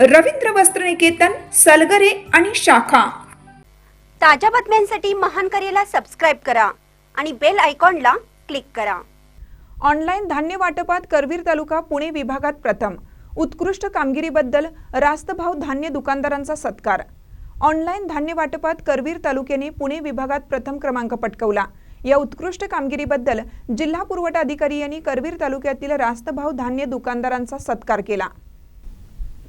रवींद्र वस्त्रनिकेतन सलगरे आणि शाखा. ताज्या बातम्यांसाठी महान करेला सबस्क्राईब करा आणि बेल आयकॉनला क्लिक करा. ऑनलाईन धान्य वाटपात करवीर तालुका पुणे विभागात प्रथम. उत्कृष्ट कामगिरीबद्दल रास्तभाव धान्य दुकानदारांचा सत्कार. ऑनलाईन धान्य वाटपात करवीर तालुक्याने पुणे विभागात प्रथम क्रमांक पटकवला. या उत्कृष्ट कामगिरीबद्दल जिल्हा पुरवठा अधिकारी यांनी करवीर तालुक्यातील रास्तभाव धान्य दुकानदारांचा सत्कार केला.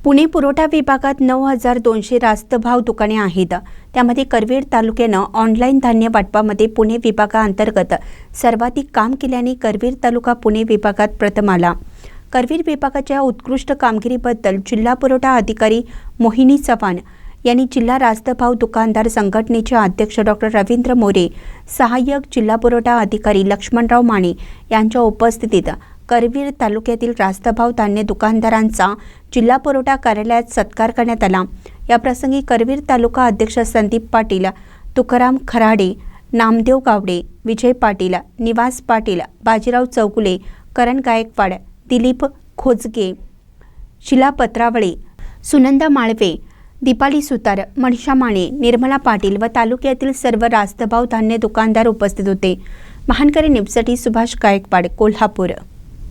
पुणे पुरवठा विभागात नऊ हजार दोनशे रास्तभाव दुकाने आहेत. त्यामध्ये करवीर तालुक्यानं ऑनलाईन धान्य वाटपामध्ये पुणे विभागाअंतर्गत सर्वाधिक काम केल्याने करवीर तालुका पुणे विभागात प्रथम आला. करवीर विभागाच्या उत्कृष्ट कामगिरीबद्दल जिल्हा पुरवठा अधिकारी मोहिनी चव्हाण यांनी जिल्हा रास्तभाव दुकानदार संघटनेचे अध्यक्ष डॉक्टर रवींद्र मोरे सहाय्यक जिल्हा पुरवठा अधिकारी लक्ष्मणराव माने यांच्या उपस्थितीत करवीर तालुक्यातील रास्तभाव धान्य दुकानदारांचा जिल्हा पुरवठा कार्यालयात सत्कार करण्यात आला. याप्रसंगी करवीर तालुका अध्यक्ष संदीप पाटील तुकाराम खराडे नामदेव गावडे विजय पाटील निवास पाटील बाजीराव चौगुले करण गायकवाड दिलीप खोजगे शिला पत्रावळे सुनंदा माळवे दीपाली सुतार मनीषा माने निर्मला पाटील व तालुक्यातील सर्व रास्तभाव धान्य दुकानदार उपस्थित होते. महानकरी न्यूजसाठी सुभाष गायकवाड कोल्हापूर.